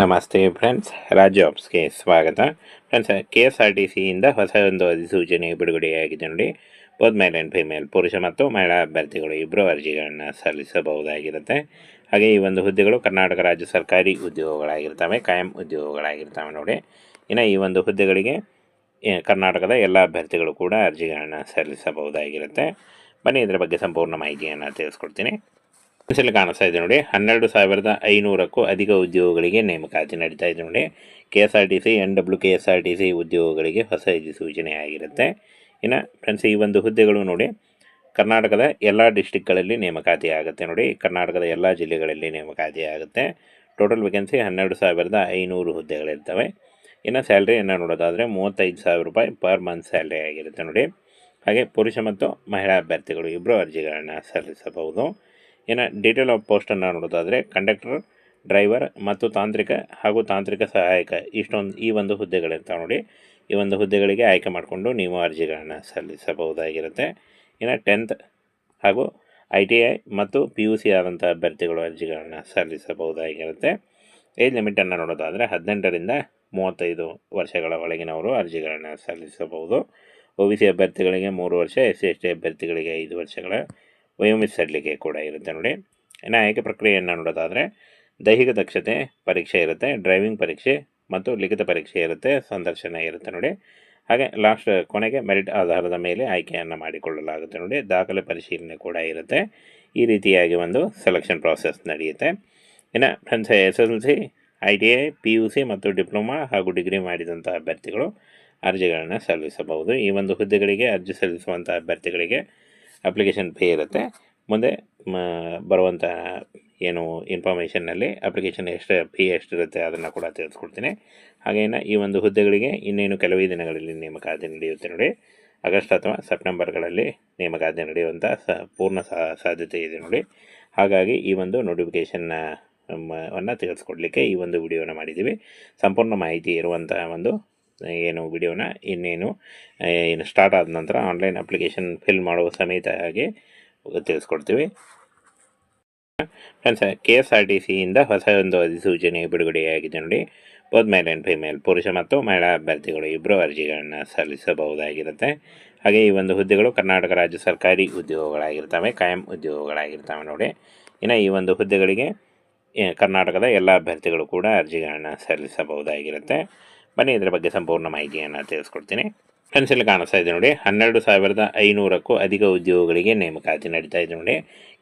ನಮಸ್ತೆ ಫ್ರೆಂಡ್ಸ್, ರಾಜ್ ಜಾಬ್ಸ್ಗೆ ಸ್ವಾಗತ. Friends K S R T ಸಿಯಿಂದ ಹೊಸ ಒಂದು ಅಧಿಸೂಚನೆ ಬಿಡುಗಡೆಯಾಗಿದೆ ನೋಡಿ. ಬೋತ್ ಮೇಲ್ ಆ್ಯಂಡ್ ಫಿಮೇಲ್ ಪುರುಷ ಮತ್ತು ಮಹಿಳಾ ಅಭ್ಯರ್ಥಿಗಳು ಇಬ್ಬರು ಅರ್ಜಿಗಳನ್ನು ಸಲ್ಲಿಸಬಹುದಾಗಿರುತ್ತೆ. ಹಾಗೆ ಈ ಒಂದು ಹುದ್ದೆಗಳು ಕರ್ನಾಟಕ ರಾಜ್ಯ ಸರ್ಕಾರಿ ಉದ್ಯೋಗಗಳಾಗಿರ್ತವೆ, ಕಾಯಂ ಉದ್ಯೋಗಗಳಾಗಿರ್ತವೆ ನೋಡಿ. ಇನ್ನು ಈ ಒಂದು ಹುದ್ದೆಗಳಿಗೆ ಕರ್ನಾಟಕದ ಎಲ್ಲ ಅಭ್ಯರ್ಥಿಗಳು ಕೂಡ ಅರ್ಜಿಗಳನ್ನು ಸಲ್ಲಿಸಬಹುದಾಗಿರುತ್ತೆ. ಬನ್ನಿ ಇದರ ಬಗ್ಗೆ ಸಂಪೂರ್ಣ ಮಾಹಿತಿಯನ್ನು ತಿಳಿಸ್ಕೊಡ್ತೀನಿ. ಇಲ್ಲಿ ಕಾಣಿಸ್ತಾ ಇದೆ ನೋಡಿ. ಹನ್ನೆರಡು ಸಾವಿರದ ಐನೂರಕ್ಕೂ ಅಧಿಕ ಉದ್ಯೋಗಗಳಿಗೆ ನೇಮಕಾತಿ ನಡೀತಾ ಇದೆ ನೋಡಿ. K S R T C N W K S R T C ಉದ್ಯೋಗಗಳಿಗೆ ಹೊಸ ಸೂಚನೆ ಆಗಿರುತ್ತೆ. ಇನ್ನು ಫ್ರೆಂಡ್ಸ್ ಈ ಒಂದು ಹುದ್ದೆಗಳು ನೋಡಿ. ಕರ್ನಾಟಕದ ಎಲ್ಲ ಡಿಸ್ಟಿಕ್ಗಳಲ್ಲಿ ನೇಮಕಾತಿ ಆಗುತ್ತೆ ನೋಡಿ. ಕರ್ನಾಟಕದ ಎಲ್ಲ ಜಿಲ್ಲೆಗಳಲ್ಲಿ ನೇಮಕಾತಿ ಆಗುತ್ತೆ. ಟೋಟಲ್ ವೇಕೆನ್ಸಿ ಹನ್ನೆರಡು ಸಾವಿರದ ಐನೂರು ಹುದ್ದೆಗಳಿರ್ತವೆ. ಇನ್ನು ಸ್ಯಾಲ್ರಿಯನ್ನು ನೋಡೋದಾದರೆ ಮೂವತ್ತೈದು ಸಾವಿರ ರೂಪಾಯಿ ಪರ್ ಮಂತ್ ಸ್ಯಾಲ್ರಿ ಆಗಿರುತ್ತೆ ನೋಡಿ. ಹಾಗೆ ಪುರುಷ ಮತ್ತು ಮಹಿಳಾ ಅಭ್ಯರ್ಥಿಗಳು ಇಬ್ಬರು ಅರ್ಜಿಗಳನ್ನು ಸಲ್ಲಿಸಬಹುದು. ಇನ್ನು ಡೀಟೇಲ್ ಆಫ್ ಪೋಸ್ಟನ್ನು ನೋಡೋದಾದರೆ ಕಂಡಕ್ಟರ್ ಡ್ರೈವರ್ ಮತ್ತು ತಾಂತ್ರಿಕ ಹಾಗೂ ತಾಂತ್ರಿಕ ಸಹಾಯಕ ಇಷ್ಟೊಂದು ಈ ಒಂದು ಹುದ್ದೆಗಳಿರ್ತಾವೆ ನೋಡಿ ಈ ಒಂದು ಹುದ್ದೆಗಳಿಗೆ ಆಯ್ಕೆ ಮಾಡಿಕೊಂಡು ನೀವು ಅರ್ಜಿಗಳನ್ನು ಸಲ್ಲಿಸಬಹುದಾಗಿರುತ್ತೆ. ಇನ್ನು ಟೆಂತ್ ಹಾಗೂ ಐ ಟಿ ಐ ಮತ್ತು ಪಿ ಯು ಸಿ ಆದಂಥ ಅಭ್ಯರ್ಥಿಗಳು ಅರ್ಜಿಗಳನ್ನು ಸಲ್ಲಿಸಬಹುದಾಗಿರುತ್ತೆ. ಏಜ್ ಲಿಮಿಟನ್ನು ನೋಡೋದಾದರೆ ಹದಿನೆಂಟರಿಂದ ಮೂವತ್ತೈದು ವರ್ಷಗಳ ಒಳಗಿನವರು ಅರ್ಜಿಗಳನ್ನು ಸಲ್ಲಿಸಬಹುದು. ಒ ಬಿ ಸಿ ಅಭ್ಯರ್ಥಿಗಳಿಗೆ ಮೂರು ವರ್ಷ ಎಸ್ ಸಿ ಎಸ್ ಟಿ ಅಭ್ಯರ್ಥಿಗಳಿಗೆ ಐದು ವರ್ಷಗಳ ವಯೋಮಿಸಲಿಕೆ ಕೂಡ ಇರುತ್ತೆ ನೋಡಿ. ಇನ್ನು ಆಯ್ಕೆ ಪ್ರಕ್ರಿಯೆಯನ್ನು ನೋಡೋದಾದರೆ, ದೈಹಿಕ ದಕ್ಷತೆ ಪರೀಕ್ಷೆ ಇರುತ್ತೆ, ಡ್ರೈವಿಂಗ್ ಪರೀಕ್ಷೆ ಮತ್ತು ಲಿಖಿತ ಪರೀಕ್ಷೆ ಇರುತ್ತೆ, ಸಂದರ್ಶನ ಇರುತ್ತೆ ನೋಡಿ. ಹಾಗೆ ಲಾಸ್ಟ್ ಕೊನೆಗೆ ಮೆರಿಟ್ ಆಧಾರದ ಮೇಲೆ ಆಯ್ಕೆಯನ್ನು ಮಾಡಿಕೊಳ್ಳಲಾಗುತ್ತೆ ನೋಡಿ. ದಾಖಲೆ ಪರಿಶೀಲನೆ ಕೂಡ ಇರುತ್ತೆ. ಈ ರೀತಿಯಾಗಿ ಒಂದು ಸೆಲೆಕ್ಷನ್ ಪ್ರಾಸೆಸ್ ನಡೆಯುತ್ತೆ. ಇನ್ನು friends S S L C I T I P U C ಮತ್ತು ಡಿಪ್ಲೊಮಾ ಹಾಗೂ ಡಿಗ್ರಿ ಮಾಡಿದಂಥ ಅಭ್ಯರ್ಥಿಗಳು ಅರ್ಜಿಗಳನ್ನು ಸಲ್ಲಿಸಬಹುದು. ಈ ಒಂದು ಹುದ್ದೆಗಳಿಗೆ ಅರ್ಜಿ ಸಲ್ಲಿಸುವಂಥ ಅಭ್ಯರ್ಥಿಗಳಿಗೆ ಅಪ್ಲಿಕೇಶನ್ ಪೇ ಇರುತ್ತೆ. ಮುಂದೆ ಬರುವಂಥ ಏನು ಇನ್ಫಾರ್ಮೇಷನ್ನಲ್ಲಿ ಅಪ್ಲಿಕೇಶನ್ ಎಷ್ಟು ಫೀ ಎಷ್ಟಿರುತ್ತೆ ಅದನ್ನು ಕೂಡ ತಿಳಿಸ್ಕೊಡ್ತೀನಿ. ಹಾಗೇನ ಈ ಒಂದು ಹುದ್ದೆಗಳಿಗೆ ಇನ್ನೇನು ಕೆಲವೇ ದಿನಗಳಲ್ಲಿ ನೇಮಕಾತಿ ನಡೆಯುತ್ತೆ ನೋಡಿ. ಆಗಸ್ಟ್ ಅಥವಾ ಸೆಪ್ಟೆಂಬರ್ಗಳಲ್ಲಿ ನೇಮಕಾತಿ ನಡೆಯುವಂಥ ಸ, ಪೂರ್ಣ ಸಾಧ್ಯತೆ ಇದೆ ನೋಡಿ. ಹಾಗಾಗಿ ಈ ಒಂದು ನೋಟಿಫಿಕೇಷನ್ನ ವನ್ನು ತಿಳಿಸ್ಕೊಡ್ಲಿಕ್ಕೆ ಈ ಒಂದು ವಿಡಿಯೋನ ಮಾಡಿದ್ದೀವಿ. ಸಂಪೂರ್ಣ ಮಾಹಿತಿ ಇರುವಂಥ ಒಂದು ಏನು ವಿಡಿಯೋನ ಇನ್ನೇನು ಏನು ಸ್ಟಾರ್ಟ್ ಆದ ನಂತರ ಆನ್ಲೈನ್ ಅಪ್ಲಿಕೇಶನ್ ಫಿಲ್ ಮಾಡುವ ಸಮೇತ ಹಾಗೆ ತಿಳಿಸ್ಕೊಡ್ತೀವಿ. Friends K S R T ಸಿಯಿಂದ ಹೊಸ ಒಂದು ಅಧಿಸೂಚನೆ ಬಿಡುಗಡೆಯಾಗಿದೆ ನೋಡಿ. ಬೋತ್ ಮೇಲ್ ಆ್ಯಂಡ್ ಫಿಮೇಲ್ ಪುರುಷ ಮತ್ತು ಮಹಿಳಾ ಅಭ್ಯರ್ಥಿಗಳು ಇಬ್ಬರು ಅರ್ಜಿಗಳನ್ನು ಸಲ್ಲಿಸಬಹುದಾಗಿರುತ್ತೆ. ಹಾಗೆ ಈ ಒಂದು ಹುದ್ದೆಗಳು ಕರ್ನಾಟಕ ರಾಜ್ಯ ಸರ್ಕಾರಿ ಉದ್ಯೋಗಗಳಾಗಿರ್ತವೆ, ಕಾಯಂ ಉದ್ಯೋಗಗಳಾಗಿರ್ತವೆ ನೋಡಿ. ಇನ್ನು ಈ ಒಂದು ಹುದ್ದೆಗಳಿಗೆ ಕರ್ನಾಟಕದ ಎಲ್ಲ ಅಭ್ಯರ್ಥಿಗಳು ಕೂಡ ಅರ್ಜಿಗಳನ್ನು ಸಲ್ಲಿಸಬಹುದಾಗಿರುತ್ತೆ. ಬನ್ನಿ ಇದರ ಬಗ್ಗೆ ಸಂಪೂರ್ಣ ಮಾಹಿತಿಯನ್ನು ತಿಳಿಸ್ಕೊಡ್ತೀನಿ. ಫ್ರೆಂಡ್ಸ್, ಇಲ್ಲಿ ಕಾಣಿಸ್ತಾ ಇದೆ ನೋಡಿ, ಹನ್ನೆರಡು ಸಾವಿರದ ಐನೂರಕ್ಕೂ ಅಧಿಕ ಉದ್ಯೋಗಗಳಿಗೆ ನೇಮಕಾತಿ ನಡೀತಾ ಇದೆ ನೋಡಿ.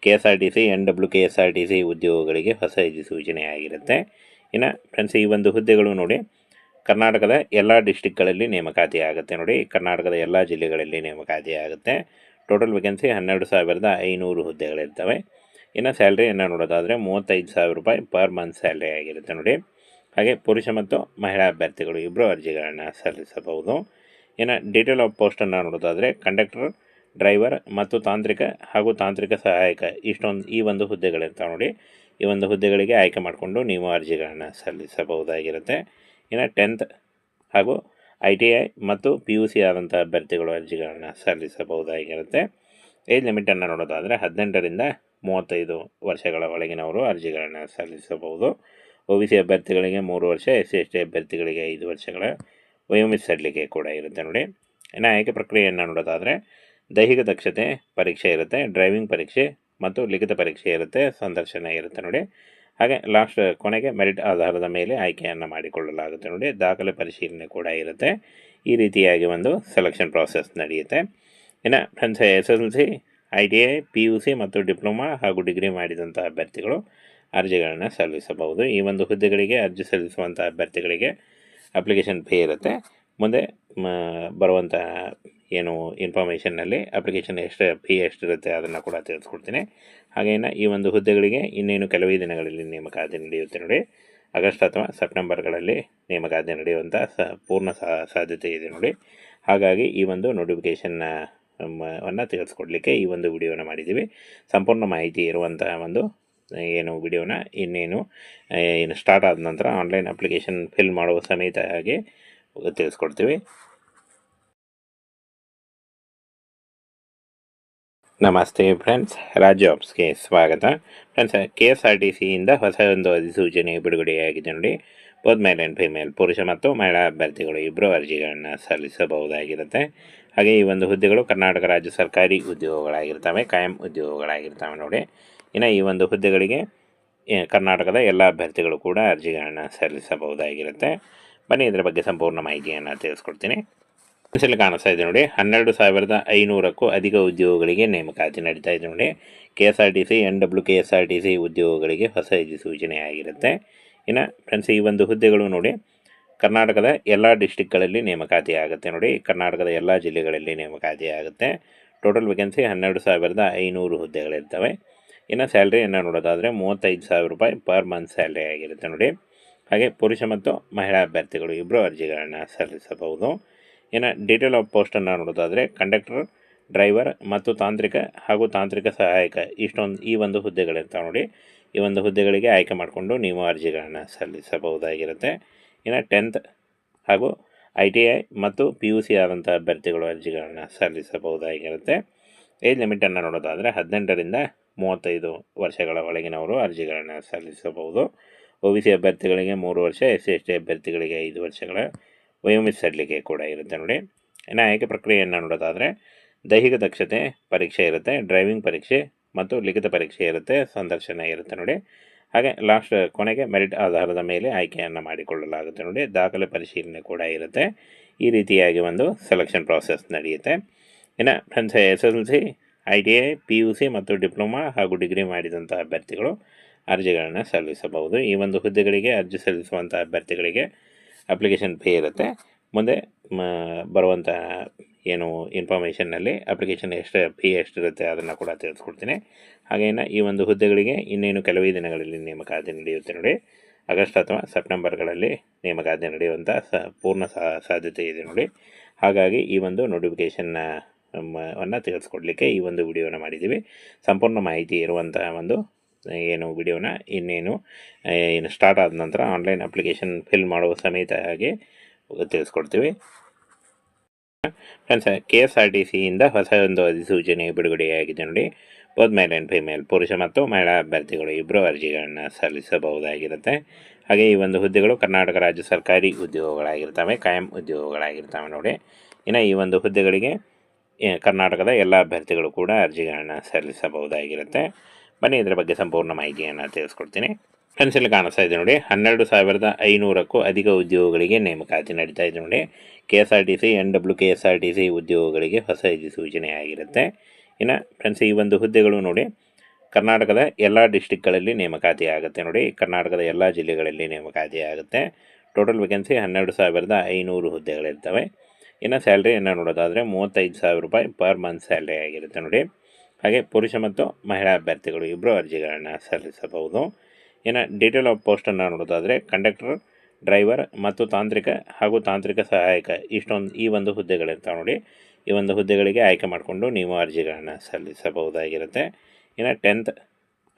K S R T C N W K S R T C ಉದ್ಯೋಗಗಳಿಗೆ ಹೊಸ ಸೂಚನೆ ಆಗಿರುತ್ತೆ. ಇನ್ನು ಫ್ರೆಂಡ್ಸ್, ಈ ಒಂದು ಹುದ್ದೆಗಳು ನೋಡಿ, ಕರ್ನಾಟಕದ ಎಲ್ಲ ಡಿಸ್ಟಿಕ್ಗಳಲ್ಲಿ ನೇಮಕಾತಿ ಆಗುತ್ತೆ ನೋಡಿ. ಕರ್ನಾಟಕದ ಎಲ್ಲ ಜಿಲ್ಲೆಗಳಲ್ಲಿ ನೇಮಕಾತಿ ಆಗುತ್ತೆ. ಟೋಟಲ್ ವೇಕೆನ್ಸಿ ಹನ್ನೆರಡು ಸಾವಿರದ ಐನೂರು ಹುದ್ದೆಗಳಿರ್ತವೆ. ಇನ್ನು ಸ್ಯಾಲ್ರಿಯನ್ನು ನೋಡೋದಾದರೆ ಮೂವತ್ತೈದು ಸಾವಿರ ರೂಪಾಯಿ ಪರ್ ಮಂತ್ ಸ್ಯಾಲ್ರಿ ಆಗಿರುತ್ತೆ ನೋಡಿ. ಹಾಗೆ ಪುರುಷ ಮತ್ತು ಮಹಿಳಾ ಅಭ್ಯರ್ಥಿಗಳು ಇಬ್ಬರು ಅರ್ಜಿಗಳನ್ನು ಸಲ್ಲಿಸಬಹುದು. ಇನ್ನು ಡೀಟೇಲ್ ಆಫ್ ಪೋಸ್ಟನ್ನು ನೋಡೋದಾದರೆ ಕಂಡಕ್ಟರ್ ಡ್ರೈವರ್ ಮತ್ತು ತಾಂತ್ರಿಕ ಹಾಗೂ ತಾಂತ್ರಿಕ ಸಹಾಯಕ ಇಷ್ಟೊಂದು ಈ ಒಂದು ಹುದ್ದೆಗಳಿರ್ತಾವೆ ನೋಡಿ. ಈ ಒಂದು ಹುದ್ದೆಗಳಿಗೆ ಆಯ್ಕೆ ಮಾಡಿಕೊಂಡು ನೀವು ಅರ್ಜಿಗಳನ್ನು ಸಲ್ಲಿಸಬಹುದಾಗಿರುತ್ತೆ. ಇನ್ನು ಟೆಂತ್ ಹಾಗೂ ಐ ಟಿ ಐ ಮತ್ತು ಪಿ ಯು ಸಿ ಆದಂಥ ಅಭ್ಯರ್ಥಿಗಳು ಅರ್ಜಿಗಳನ್ನು ಸಲ್ಲಿಸಬಹುದಾಗಿರುತ್ತೆ. ಏಜ್ ಲಿಮಿಟನ್ನು ನೋಡೋದಾದರೆ ಹದಿನೆಂಟರಿಂದ ಮೂವತ್ತೈದು ವರ್ಷಗಳ ಒಳಗಿನವರು ಅರ್ಜಿಗಳನ್ನು ಸಲ್ಲಿಸಬಹುದು. ಒ ಬಿ ಸಿ ಅಭ್ಯರ್ಥಿಗಳಿಗೆ ಮೂರು ವರ್ಷ ಎಸ್ ಸಿ ಎಸ್ ಟಿ ಅಭ್ಯರ್ಥಿಗಳಿಗೆ ಐದು ವರ್ಷಗಳ ವಯೋಮಿಸಲಿಕ್ಕೆ ಕೂಡ ಇರುತ್ತೆ ನೋಡಿ. ಇನ್ನು ಆಯ್ಕೆ ಪ್ರಕ್ರಿಯೆಯನ್ನು ನೋಡೋದಾದರೆ, ದೈಹಿಕ ದಕ್ಷತೆ ಪರೀಕ್ಷೆ ಇರುತ್ತೆ, ಡ್ರೈವಿಂಗ್ ಪರೀಕ್ಷೆ ಮತ್ತು ಲಿಖಿತ ಪರೀಕ್ಷೆ ಇರುತ್ತೆ, ಸಂದರ್ಶನ ಇರುತ್ತೆ ನೋಡಿ. ಹಾಗೆ ಲಾಸ್ಟ್ ಕೊನೆಗೆ ಮೆರಿಟ್ ಆಧಾರದ ಮೇಲೆ ಆಯ್ಕೆಯನ್ನು ಮಾಡಿಕೊಳ್ಳಲಾಗುತ್ತೆ ನೋಡಿ. ದಾಖಲೆ ಪರಿಶೀಲನೆ ಕೂಡ ಇರುತ್ತೆ. ಈ ರೀತಿಯಾಗಿ ಒಂದು ಸೆಲೆಕ್ಷನ್ ಪ್ರಾಸೆಸ್ ನಡೆಯುತ್ತೆ. ಇನ್ನು friends S S L C I T I, P U C ಮತ್ತು ಡಿಪ್ಲೊಮಾ ಹಾಗೂ ಡಿಗ್ರಿ ಮಾಡಿದಂಥ ಅಭ್ಯರ್ಥಿಗಳು ಅರ್ಜಿಗಳನ್ನು ಸಲ್ಲಿಸಬಹುದು. ಈ ಒಂದು ಹುದ್ದೆಗಳಿಗೆ ಅರ್ಜಿ ಸಲ್ಲಿಸುವಂಥ ಅಭ್ಯರ್ಥಿಗಳಿಗೆ ಅಪ್ಲಿಕೇಶನ್ ಫೀ ಇರುತ್ತೆ. ಮುಂದೆ ಬರುವಂಥ ಏನು ಇನ್ಫಾರ್ಮೇಷನ್ನಲ್ಲಿ ಅಪ್ಲಿಕೇಶನ್ ಎಷ್ಟು ಫೀ ಎಷ್ಟಿರುತ್ತೆ ಅದನ್ನು ಕೂಡ ತಿಳಿಸ್ಕೊಡ್ತೀನಿ. ಹಾಗೇನ ಈ ಒಂದು ಹುದ್ದೆಗಳಿಗೆ ಇನ್ನೇನು ಕೆಲವೇ ದಿನಗಳಲ್ಲಿ ನೇಮಕಾತಿ ನಡೆಯುತ್ತೆ ನೋಡಿ. ಆಗಸ್ಟ್ ಅಥವಾ ಸೆಪ್ಟೆಂಬರ್ಗಳಲ್ಲಿ ನೇಮಕಾತಿ ನಡೆಯುವಂಥ ಸ, ಪೂರ್ಣ ಸಾಧ್ಯತೆ ಇದೆ ನೋಡಿ. ಹಾಗಾಗಿ ಈ ಒಂದು ನೋಟಿಫಿಕೇಷನ್ನ ವನ್ನು ತಿಳಿಸ್ಕೊಡ್ಲಿಕ್ಕೆ ಈ ಒಂದು ವಿಡಿಯೋನ ಮಾಡಿದ್ದೀವಿ. ಸಂಪೂರ್ಣ ಮಾಹಿತಿ ಇರುವಂತಹ ಒಂದು ಏನು ವಿಡಿಯೋನ ಇನ್ನೇನು ಏನು ಸ್ಟಾರ್ಟ್ ಆದ ನಂತರ ಆನ್ಲೈನ್ ಅಪ್ಲಿಕೇಶನ್ ಫಿಲ್ ಮಾಡುವ ಸಮೇತ ಹಾಗೆ ತಿಳಿಸ್ಕೊಡ್ತೀವಿ. ನಮಸ್ತೆ ಫ್ರೆಂಡ್ಸ್ ರಾಜ್ ಜಾಬ್ಸ್ಗೆ ಸ್ವಾಗತ. Friends K S R T ಸಿಯಿಂದ ಹೊಸ ಒಂದು ಅಧಿಸೂಚನೆ ಬಿಡುಗಡೆಯಾಗಿದೆ ನೋಡಿ. ಬೋತ್ ಮೇಲ್ ಆ್ಯಂಡ್ ಫಿಮೇಲ್ ಪುರುಷ ಮತ್ತು ಮಹಿಳಾ ಅಭ್ಯರ್ಥಿಗಳು ಇಬ್ಬರು ಅರ್ಜಿಗಳನ್ನು ಸಲ್ಲಿಸಬಹುದಾಗಿರುತ್ತೆ. ಹಾಗೆ ಈ ಒಂದು ಹುದ್ದೆಗಳು ಕರ್ನಾಟಕ ರಾಜ್ಯ ಸರ್ಕಾರಿ ಉದ್ಯೋಗಗಳಾಗಿರ್ತವೆ, ಕಾಯಂ ಉದ್ಯೋಗಗಳಾಗಿರ್ತವೆ ನೋಡಿ. ಇನ್ನು ಈ ಒಂದು ಹುದ್ದೆಗಳಿಗೆ ಕರ್ನಾಟಕದ ಎಲ್ಲ ಅಭ್ಯರ್ಥಿಗಳು ಕೂಡ ಅರ್ಜಿಗಳನ್ನು ಸಲ್ಲಿಸಬಹುದಾಗಿರುತ್ತೆ. ಬನ್ನಿ ಇದರ ಬಗ್ಗೆ ಸಂಪೂರ್ಣ ಮಾಹಿತಿಯನ್ನು ತಿಳಿಸ್ಕೊಡ್ತೀನಿ. ಇಲ್ಲಿ ಕಾಣಿಸ್ತಾ ಇದೆ ನೋಡಿ, ಹನ್ನೆರಡು ಸಾವಿರದ ಐನೂರಕ್ಕೂ ಅಧಿಕ ಉದ್ಯೋಗಗಳಿಗೆ ನೇಮಕಾತಿ ನಡೀತಾ ಇದೆ ನೋಡಿ. K S R T C N W K S R T C ಉದ್ಯೋಗಗಳಿಗೆ ಹೊಸ ಸೂಚನೆ ಆಗಿರುತ್ತೆ. ಇನ್ನು ಫ್ರೆಂಡ್ಸ್ ಈ ಒಂದು ಹುದ್ದೆಗಳು ನೋಡಿ, ಕರ್ನಾಟಕದ ಎಲ್ಲ ಡಿಸ್ಟಿಕ್ಗಳಲ್ಲಿ ನೇಮಕಾತಿ ಆಗುತ್ತೆ ನೋಡಿ. ಕರ್ನಾಟಕದ ಎಲ್ಲ ಜಿಲ್ಲೆಗಳಲ್ಲಿ ನೇಮಕಾತಿ ಆಗುತ್ತೆ. ಟೋಟಲ್ ವೇಕೆನ್ಸಿ ಹನ್ನೆರಡು ಸಾವಿರದ ಐನೂರು ಹುದ್ದೆಗಳಿರ್ತವೆ. ಇನ್ನು ಸ್ಯಾಲ್ರಿಯನ್ನು ನೋಡೋದಾದರೆ ಮೂವತ್ತೈದು ಸಾವಿರ ರೂಪಾಯಿ ಪರ್ ಮಂತ್ ಸ್ಯಾಲ್ರಿ ಆಗಿರುತ್ತೆ ನೋಡಿ. ಹಾಗೆ ಪುರುಷ ಮತ್ತು ಮಹಿಳಾ ಅಭ್ಯರ್ಥಿಗಳು ಇಬ್ಬರು ಅರ್ಜಿಗಳನ್ನು ಸಲ್ಲಿಸಬಹುದು. ಇನ್ನು ಡೀಟೇಲ್ ಆಫ್ ಪೋಸ್ಟನ್ನು ನೋಡೋದಾದರೆ ಕಂಡಕ್ಟರ್ ಡ್ರೈವರ್ ಮತ್ತು ತಾಂತ್ರಿಕ ಹಾಗೂ ತಾಂತ್ರಿಕ ಸಹಾಯಕ ಇಷ್ಟೊಂದು ಈ ಒಂದು ಹುದ್ದೆಗಳಿರ್ತಾವೆ ನೋಡಿ. ಈ ಒಂದು ಹುದ್ದೆಗಳಿಗೆ ಆಯ್ಕೆ ಮಾಡಿಕೊಂಡು ನೀವು ಅರ್ಜಿಗಳನ್ನು ಸಲ್ಲಿಸಬಹುದಾಗಿರುತ್ತೆ. ಇನ್ನು ಟೆಂತ್ ಹಾಗೂ ಐ ಟಿ ಐ ಮತ್ತು ಪಿ ಯು ಸಿ ಆದಂಥ ಅಭ್ಯರ್ಥಿಗಳು ಅರ್ಜಿಗಳನ್ನು ಸಲ್ಲಿಸಬಹುದಾಗಿರುತ್ತೆ. ಏಜ್ ಲಿಮಿಟನ್ನು ನೋಡೋದಾದರೆ ಹದಿನೆಂಟರಿಂದ ಮೂವತ್ತೈದು ವರ್ಷಗಳ ಒಳಗಿನವರು ಅರ್ಜಿಗಳನ್ನು ಸಲ್ಲಿಸಬಹುದು. ಒ ಬಿ ಸಿ ಅಭ್ಯರ್ಥಿಗಳಿಗೆ ಮೂರು ವರ್ಷ ಎಸ್ ಸಿ ಎಸ್ ಟಿ ಅಭ್ಯರ್ಥಿಗಳಿಗೆ ಐದು ವರ್ಷಗಳ ವಯೋಮಿಸಲಿಕೆ ಕೂಡ ಇರುತ್ತೆ ನೋಡಿ. ಇನ್ನು ಆಯ್ಕೆ ಪ್ರಕ್ರಿಯೆಯನ್ನು ನೋಡೋದಾದರೆ, ದೈಹಿಕ ದಕ್ಷತೆ ಪರೀಕ್ಷೆ ಇರುತ್ತೆ, ಡ್ರೈವಿಂಗ್ ಪರೀಕ್ಷೆ ಮತ್ತು ಲಿಖಿತ ಪರೀಕ್ಷೆ ಇರುತ್ತೆ, ಸಂದರ್ಶನ ಇರುತ್ತೆ ನೋಡಿ. ಹಾಗೆ ಲಾಸ್ಟ್ ಕೊನೆಗೆ ಮೆರಿಟ್ ಆಧಾರದ ಮೇಲೆ ಆಯ್ಕೆಯನ್ನು ಮಾಡಿಕೊಳ್ಳಲಾಗುತ್ತೆ ನೋಡಿ. ದಾಖಲೆ ಪರಿಶೀಲನೆ ಕೂಡ ಇರುತ್ತೆ. ಈ ರೀತಿಯಾಗಿ ಒಂದು ಸೆಲೆಕ್ಷನ್ ಪ್ರಾಸೆಸ್ ನಡೆಯುತ್ತೆ. ಇನ್ನು friends S L C I T I, P U C ಮತ್ತು ಡಿಪ್ಲೊಮಾ ಹಾಗೂ ಡಿಗ್ರಿ ಮಾಡಿದಂಥ ಅಭ್ಯರ್ಥಿಗಳು ಅರ್ಜಿಗಳನ್ನು ಸಲ್ಲಿಸಬಹುದು. ಈ ಒಂದು ಹುದ್ದೆಗಳಿಗೆ ಅರ್ಜಿ ಸಲ್ಲಿಸುವಂಥ ಅಭ್ಯರ್ಥಿಗಳಿಗೆ ಅಪ್ಲಿಕೇಶನ್ ಫೀ ಇರುತ್ತೆ. ಮುಂದೆ ಬರುವಂಥ ಏನು ಇನ್ಫಾರ್ಮೇಷನ್ನಲ್ಲಿ ಅಪ್ಲಿಕೇಶನ್ ಎಷ್ಟು ಫೀ ಎಷ್ಟಿರುತ್ತೆ ಅದನ್ನು ಕೂಡ ತಿಳಿಸ್ಕೊಡ್ತೀನಿ. ಹಾಗೇನ ಈ ಒಂದು ಹುದ್ದೆಗಳಿಗೆ ಇನ್ನೇನು ಕೆಲವೇ ದಿನಗಳಲ್ಲಿ ನೇಮಕಾತಿ ನಡೆಯುತ್ತೆ ನೋಡಿ. ಆಗಸ್ಟ್ ಅಥವಾ ಸೆಪ್ಟೆಂಬರ್ಗಳಲ್ಲಿ ನೇಮಕಾತಿ ನಡೆಯುವಂಥ ಸ, ಪೂರ್ಣ ಸಾಧ್ಯತೆ ಇದೆ ನೋಡಿ. ಹಾಗಾಗಿ ಈ ಒಂದು ನೋಟಿಫಿಕೇಷನ್ನ ವನ್ನು ತಿಳಿಸ್ಕೊಡ್ಲಿಕ್ಕೆ ಈ ಒಂದು ವಿಡಿಯೋನ ಮಾಡಿದ್ದೀವಿ. ಸಂಪೂರ್ಣ ಮಾಹಿತಿ ಇರುವಂತಹ ಒಂದು ಏನು ವಿಡಿಯೋನ ಇನ್ನೇನು ಏನು ಸ್ಟಾರ್ಟ್ ಆದ ನಂತರ ಆನ್ಲೈನ್ ಅಪ್ಲಿಕೇಶನ್ ಫಿಲ್ ಮಾಡುವ ಸಮೇತ ಹಾಗೆ ತಿಳಿಸ್ಕೊಡ್ತೀವಿ friends K S R T ಸಿಯಿಂದ ಹೊಸ ಒಂದು ಅಧಿಸೂಚನೆ ಬಿಡುಗಡೆಯಾಗಿದೆ ನೋಡಿ. ಬೋತ್ ಮೇಲ್ ಆ್ಯಂಡ್ ಫಿಮೇಲ್ ಪುರುಷ ಮತ್ತು ಮಹಿಳಾ ಅಭ್ಯರ್ಥಿಗಳು ಇಬ್ಬರು ಅರ್ಜಿಗಳನ್ನು ಸಲ್ಲಿಸಬಹುದಾಗಿರುತ್ತೆ. ಹಾಗೆ ಈ ಒಂದು ಹುದ್ದೆಗಳು ಕರ್ನಾಟಕ ರಾಜ್ಯ ಸರ್ಕಾರಿ ಉದ್ಯೋಗಗಳಾಗಿರ್ತವೆ, ಕಾಯಂ ಉದ್ಯೋಗಗಳಾಗಿರ್ತವೆ ನೋಡಿ. ಇನ್ನು ಈ ಒಂದು ಹುದ್ದೆಗಳಿಗೆ ಕರ್ನಾಟಕದ ಎಲ್ಲ ಅಭ್ಯರ್ಥಿಗಳು ಕೂಡ ಅರ್ಜಿಗಳನ್ನು ಸಲ್ಲಿಸಬಹುದಾಗಿರುತ್ತೆ. ಬನ್ನಿ ಇದರ ಬಗ್ಗೆ ಸಂಪೂರ್ಣ ಮಾಹಿತಿಯನ್ನು ತಿಳಿಸ್ಕೊಡ್ತೀನಿ. ಫ್ರೆಂಡ್ಸ್ ಇಲ್ಲಿ ಕಾಣಿಸ್ತಾ ಇದೆ ನೋಡಿ. ಹನ್ನೆರಡು ಸಾವಿರದ ಐನೂರಕ್ಕೂ ಅಧಿಕ ಉದ್ಯೋಗಗಳಿಗೆ ನೇಮಕಾತಿ ನಡೀತಾ ಇದೆ ನೋಡಿ. K S R T C N W K S R T C ಉದ್ಯೋಗಗಳಿಗೆ ಹೊಸ ಸೂಚನೆ ಆಗಿರುತ್ತೆ ಇನ್ನು ಫ್ರೆಂಡ್ಸ್ ಈ ಒಂದು ಹುದ್ದೆಗಳು ನೋಡಿ. ಕರ್ನಾಟಕದ ಎಲ್ಲ ಡಿಸ್ಟಿಕ್ಗಳಲ್ಲಿ ನೇಮಕಾತಿ ಆಗುತ್ತೆ ನೋಡಿ. ಕರ್ನಾಟಕದ ಎಲ್ಲ ಜಿಲ್ಲೆಗಳಲ್ಲಿ ನೇಮಕಾತಿ ಆಗುತ್ತೆ. ಟೋಟಲ್ ವೇಕೆನ್ಸಿ ಹನ್ನೆರಡು ಸಾವಿರದ ಐನೂರು ಹುದ್ದೆಗಳಿರ್ತವೆ. ಇನ್ನು ಸ್ಯಾಲ್ರಿಯನ್ನು ನೋಡೋದಾದರೆ ಮೂವತ್ತೈದು ಸಾವಿರ ರೂಪಾಯಿ ಪರ್ ಮಂತ್ ಸ್ಯಾಲ್ರಿ ಆಗಿರುತ್ತೆ ನೋಡಿ. ಹಾಗೆ ಪುರುಷ ಮತ್ತು ಮಹಿಳಾ ಅಭ್ಯರ್ಥಿಗಳು ಇಬ್ಬರು ಅರ್ಜಿಗಳನ್ನು ಸಲ್ಲಿಸಬಹುದು. ಇನ್ನು ಡೀಟೇಲ್ ಆಫ್ ಪೋಸ್ಟನ್ನು ನೋಡೋದಾದರೆ ಕಂಡಕ್ಟರ್ ಡ್ರೈವರ್ ಮತ್ತು ತಾಂತ್ರಿಕ ಹಾಗೂ ತಾಂತ್ರಿಕ ಸಹಾಯಕ ಇಷ್ಟೊಂದು ಈ ಒಂದು ಹುದ್ದೆಗಳಿರ್ತಾವೆ ನೋಡಿ. ಈ ಒಂದು ಹುದ್ದೆಗಳಿಗೆ ಆಯ್ಕೆ ಮಾಡಿಕೊಂಡು ನೀವು ಅರ್ಜಿಗಳನ್ನು ಸಲ್ಲಿಸಬಹುದಾಗಿರುತ್ತೆ. ಇನ್ನು ಟೆಂತ್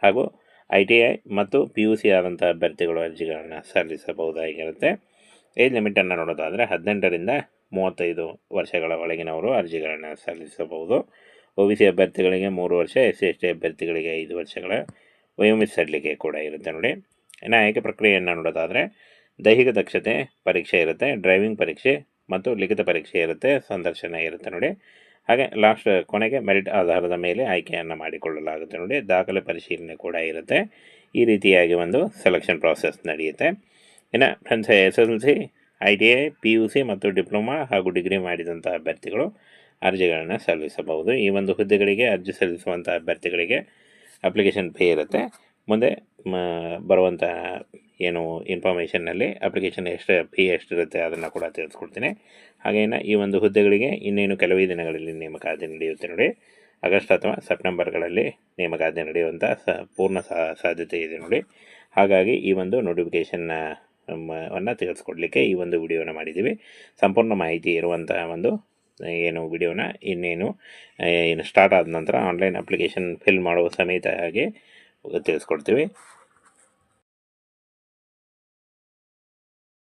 ಹಾಗೂ ಐ ಟಿ ಐ ಮತ್ತು ಪಿ ಯು ಸಿ ಆದಂಥ ಅಭ್ಯರ್ಥಿಗಳು ಅರ್ಜಿಗಳನ್ನು ಸಲ್ಲಿಸಬಹುದಾಗಿರುತ್ತೆ. ಏಜ್ ಲಿಮಿಟನ್ನು ನೋಡೋದಾದರೆ ಹದಿನೆಂಟರಿಂದ ಮೂವತ್ತೈದು ವರ್ಷಗಳ ಒಳಗಿನವರು ಅರ್ಜಿಗಳನ್ನು ಸಲ್ಲಿಸಬಹುದು. ಒ ಬಿ ಸಿ ಅಭ್ಯರ್ಥಿಗಳಿಗೆ ಮೂರು ವರ್ಷ ಎಸ್ ಸಿ ಎಸ್ ಟಿ ಅಭ್ಯರ್ಥಿಗಳಿಗೆ ಐದು ವರ್ಷಗಳ ವಯೋಮಿಸಲಿಕೆ ಕೂಡ ಇರುತ್ತೆ ನೋಡಿ. ಇನ್ನು ಆಯ್ಕೆ ಪ್ರಕ್ರಿಯೆಯನ್ನು ನೋಡೋದಾದರೆ, ದೈಹಿಕ ದಕ್ಷತೆ ಪರೀಕ್ಷೆ ಇರುತ್ತೆ, ಡ್ರೈವಿಂಗ್ ಪರೀಕ್ಷೆ ಮತ್ತು ಲಿಖಿತ ಪರೀಕ್ಷೆ ಇರುತ್ತೆ, ಸಂದರ್ಶನ ಇರುತ್ತೆ ನೋಡಿ. ಹಾಗೆ ಲಾಸ್ಟ್ ಕೊನೆಗೆ ಮೆರಿಟ್ ಆಧಾರದ ಮೇಲೆ ಆಯ್ಕೆಯನ್ನು ಮಾಡಿಕೊಳ್ಳಲಾಗುತ್ತೆ ನೋಡಿ. ದಾಖಲೆ ಪರಿಶೀಲನೆ ಕೂಡ ಇರುತ್ತೆ. ಈ ರೀತಿಯಾಗಿ ಒಂದು ಸೆಲೆಕ್ಷನ್ ಪ್ರಾಸೆಸ್ ನಡೆಯುತ್ತೆ. ಇನ್ನು friends S L C I T I, P U C ಮತ್ತು ಡಿಪ್ಲೊಮಾ ಹಾಗೂ ಡಿಗ್ರಿ ಮಾಡಿದಂಥ ಅಭ್ಯರ್ಥಿಗಳು ಅರ್ಜಿಗಳನ್ನು ಸಲ್ಲಿಸಬಹುದು. ಈ ಒಂದು ಹುದ್ದೆಗಳಿಗೆ ಅರ್ಜಿ ಸಲ್ಲಿಸುವಂಥ ಅಭ್ಯರ್ಥಿಗಳಿಗೆ ಅಪ್ಲಿಕೇಶನ್ ಫೀ ಇರುತ್ತೆ. ಮುಂದೆ ಬರುವಂಥ ಏನು ಇನ್ಫಾರ್ಮೇಷನ್ನಲ್ಲಿ ಅಪ್ಲಿಕೇಶನ್ ಎಷ್ಟು ಫೀ ಎಷ್ಟಿರುತ್ತೆ ಅದನ್ನು ಕೂಡ ತಿಳಿಸ್ಕೊಡ್ತೀನಿ. ಹಾಗೇನ ಈ ಒಂದು ಹುದ್ದೆಗಳಿಗೆ ಇನ್ನೇನು ಕೆಲವೇ ದಿನಗಳಲ್ಲಿ ನೇಮಕಾತಿ ನಡೆಯುತ್ತೆ ನೋಡಿ. ಆಗಸ್ಟ್ ಅಥವಾ ಸೆಪ್ಟೆಂಬರ್ಗಳಲ್ಲಿ ನೇಮಕಾತಿ ನಡೆಯುವಂಥ ಸ, ಪೂರ್ಣ ಸಾಧ್ಯತೆ ಇದೆ ನೋಡಿ. ಹಾಗಾಗಿ ಈ ಒಂದು ನೋಟಿಫಿಕೇಷನ್ನ ವನ್ನು ತಿಳಿಸ್ಕೊಡ್ಲಿಕ್ಕೆ ಈ ಒಂದು ವಿಡಿಯೋನ ಮಾಡಿದ್ದೀವಿ. ಸಂಪೂರ್ಣ ಮಾಹಿತಿ ಇರುವಂಥ ಒಂದು ಏನು ವಿಡಿಯೋನ ಇನ್ನೇನು ಏನು ಸ್ಟಾರ್ಟ್ ಆದ ನಂತರ ಆನ್ಲೈನ್ ಅಪ್ಲಿಕೇಶನ್ ಫಿಲ್ ಮಾಡುವ ಸಮೇತ ಹಾಗೆ ತಿಳಿಸ್ಕೊಡ್ತೀವಿ